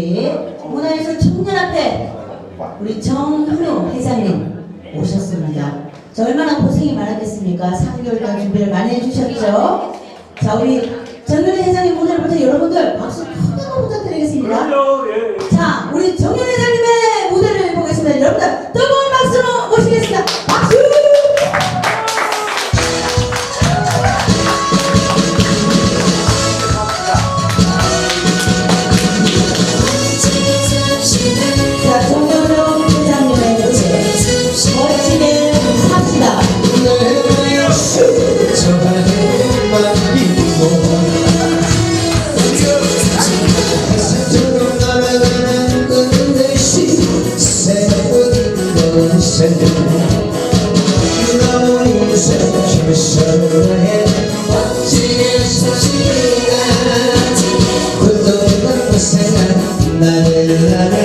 우리 문화예술 청년 앞에 우리 정현우 회장님 오셨습니다. 자, 얼마나 고생이 많았겠습니까? 3개월간 준비를 많이 해주셨죠? 자, 우리 정현우 회장님 무대부터 여러분들 박수 크게 부탁드리겠습니다. 예, 예. 자, 우리 정현 회장님의 무대를 보겠습니다. 여러분들 뜨거운 나를 나를